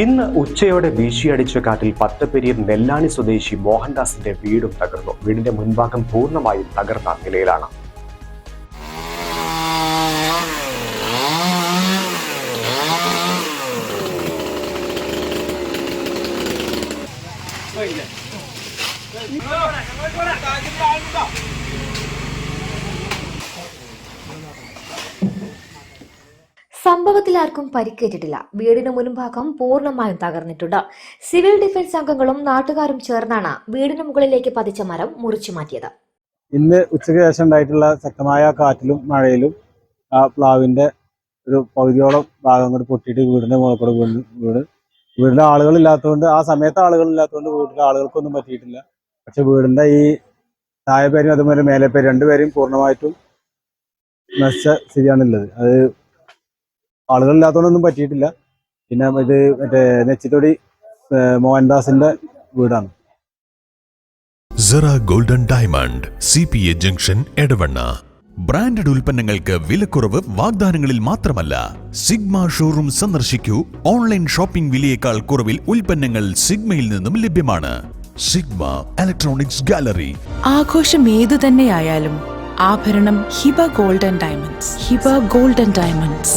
ഇന്ന് ഉച്ചയോടെ വീശിയടിച്ച കാറ്റിൽ പത്തപ്പെരിയർ നെല്ലാണി സ്വദേശി മോഹൻദാസിന്റെ വീടും തകർന്നു. വീടിന്റെ മുൻഭാഗം പൂർണമായും തകർന്ന നിലയിലാണ്. സംഭവത്തിൽ ആർക്കും പരിക്കേറ്റിട്ടില്ല. വീടിന് മുൻഭാഗം പൂർണമായും തകർന്നിട്ടുണ്ട്. സിവിൽ ഡിഫൻസ് അംഗങ്ങളും നാട്ടുകാരും ചേർന്നാണ് വീടിന് മുകളിലേക്ക് പതിച്ച മരം മുറിച്ചു മാറ്റിയത്. ഇന്ന് ഉച്ചയ്ക്ക് ശേഷം ഉണ്ടായിട്ടുള്ള ശക്തമായ കാറ്റിലും മഴയിലും ആ പ്ലാവിന്റെ ഒരു പകുതിയോളം ഭാഗം കൂടി പൊട്ടിയിട്ട് വീടിന്റെ മുകളിൽ കൂടെ വീട് വീടിന്റെ ആളുകളില്ലാത്തതുകൊണ്ട് ആ സമയത്ത് ആളുകളില്ലാത്തതുകൊണ്ട് വീട്ടിലെ ആളുകൾക്കൊന്നും പറ്റിയിട്ടില്ല. പക്ഷെ വീടിന്റെ ഈ താഴെ പേരും അതുപോലെ മേലെപ്പേരും രണ്ടുപേരും പൂർണമായിട്ടും നശിച്ച സ്ഥിതിയാണുള്ളത്. അത് ആളുകളില്ലാത്തതുകൊണ്ടൊന്നും പറ്റിയിട്ടില്ല. പിന്നെ ഇത് മറ്റേ നെച്ചിത്തൊടി മോഹൻദാസിന്റെ വീടാണ്. Sera golden diamond C P A junction Edavanna. Branded ഉൽപ്പന്നങ്ങൾക്ക് വിലക്കുറവ് വാഗ്ദാനങ്ങളിൽ മാത്രമല്ല സിഗ്മ ഷോറൂം സന്ദർശിക്കൂ. ഓൺലൈൻ ഷോപ്പിംഗ് വിലയേക്കാൾ കുറവിൽ ഉൽപ്പന്നങ്ങൾ സിഗ്മയിൽ നിന്നും ലഭ്യമാണ്. സിഗ്മ ഇലക്ട്രോണിക്സ് ഗാലറി ആഘോഷം ഏതു തന്നെയായാലും ആഭരണം Hiba golden diamonds. Hiba golden diamonds.